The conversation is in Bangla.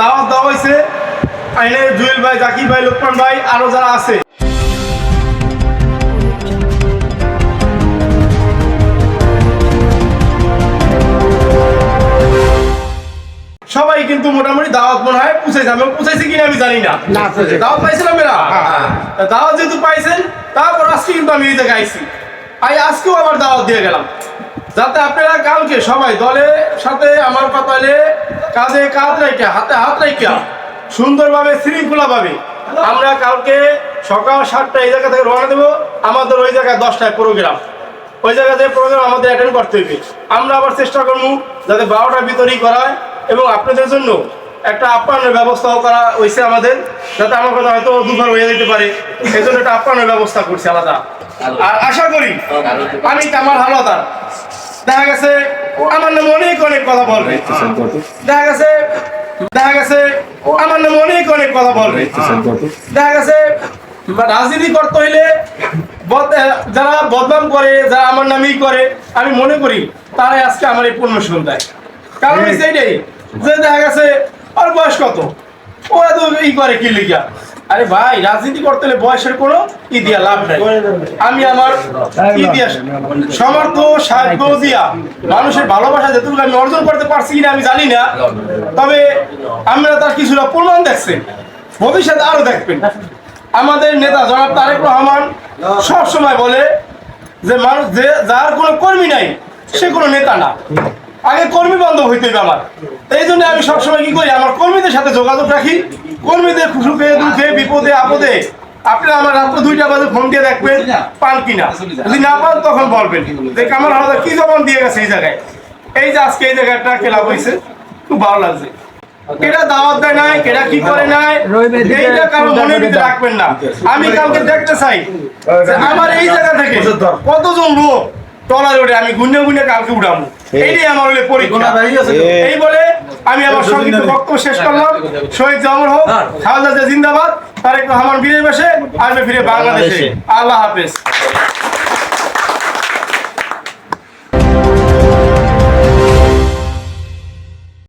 দাওয়াত দেওয়া হয়েছে। আইনে জুয়েল ভাই জাকির ভাই লোকমান ভাই আরও যারা আছে। সবাই কিন্তু মোটামুটি দাওয়াত মনে হয় পুষাইছে আমি পুষাইছি কিনা আমি জানি না। দাওয়াত পাইছিলাম এরা তা দাওয়াত যেহেতু পাইছেন তারপর আজকে কিন্তু আমি এই জায়গায় আইছি। আই আজকেও আবার দাওয়াত দিয়ে গেলাম। যাতে আপনারা কালকে সবাই দলে সাথে আমার কথালে কাঁধে কাঁধ রাইকা হাতে হাত রাইকা সুন্দরভাবে শৃঙ্খলাভাবে। আমরা কালকে সকাল সাতটা এই জায়গা থেকে রওনা দেবো। আমাদের ওই জায়গায় দশটায় প্রোগ্রাম ওই জায়গা থেকে প্রোগ্রাম আমাদের অ্যাটেন্ড করতে হবে। আমরা আবার চেষ্টা করব যাতে বারোটার ভিতরেই করা হয় এবং আপনাদের জন্য একটা আপ্যায়নের ব্যবস্থাও করা হয়েছে আমাদের যাতে আমার কথা হয়তো দুবার হয়ে যেতে পারে। এই জন্য একটা আপ্যায়নের ব্যবস্থা করছি আলাদা। আর আশা করি আমি কামাল হালদার। দেখা গেছে আমার নামে অনেক অনেক কথা বলবে। দেখা গেছে দেখা গেছে, আমার নামে অনেক অনেক কথা বলবে। দেখা গেছে, রাজনীতি করতে হইলে যারা বদনাম করে, যারা আমার নামেই করে, আমি মনে করি তারাই আজকে আমার এই প্রমোশন দেয়। কারণ হচ্ছে যে দেখা গেছে আর বয়স কত? ও এত ই করে কি লিখা আরে ভাই, রাজনীতি করতে হলে বয়সের কোনো ই দিয়া লাভ নাই। আমি আমার ইতিহাস সমর্থ সাহায্য দিয়া মানুষের ভালোবাসা যেটুকু আমি অর্জন করতে পারছি কিনা আমি জানি না। তবে আমরা তার কিছুটা প্রমাণ দেখছেন ভবিষ্যতে আরও দেখবেন। আমাদের নেতা জনাব তারেক রহমান সব সময় বলে যে মানুষ যে, যার কোনো কর্মী নাই, সে কোনো নেতা না। আগে কর্মী বন্ধ হইতে হবে আমার। জন্য আমি সবসময় কি করি, আমার কর্মীদের সাথে যোগাযোগ রাখি। কর্মীদের সুখে, দুঃখে, বিপদে, আপদে। আপনি আমার রাত্র দুইটা বাজে ফোন দিয়ে দেখবেন, পান কিনা। যদি না পান, তখন বলবেন। যে কামাল আলাদা কি জবান দিয়ে গেছে এই জায়গায়। এই যে আজকে এই জায়গাটা খেলা হয়েছে, খুব ভালো লাগছে। আমি কালকে দেখতে চাই আমার এই জায়গা থেকে কতজন লোক টলারে ওঠে আমি গুনে গুনে কালকে উঠাবো এইটাই আমার হলে পরীক্ষা। এই। বলে আমি আমার সংক্ষিপ্ত বক্তব্য শেষ করলাম। শহীদ জামর হোক খালেদা জিন্দাবাদ তারেক রহমান বীরের বেশে আসবে ফিরে বাংলাদেশে। আল্লাহ হাফেজ।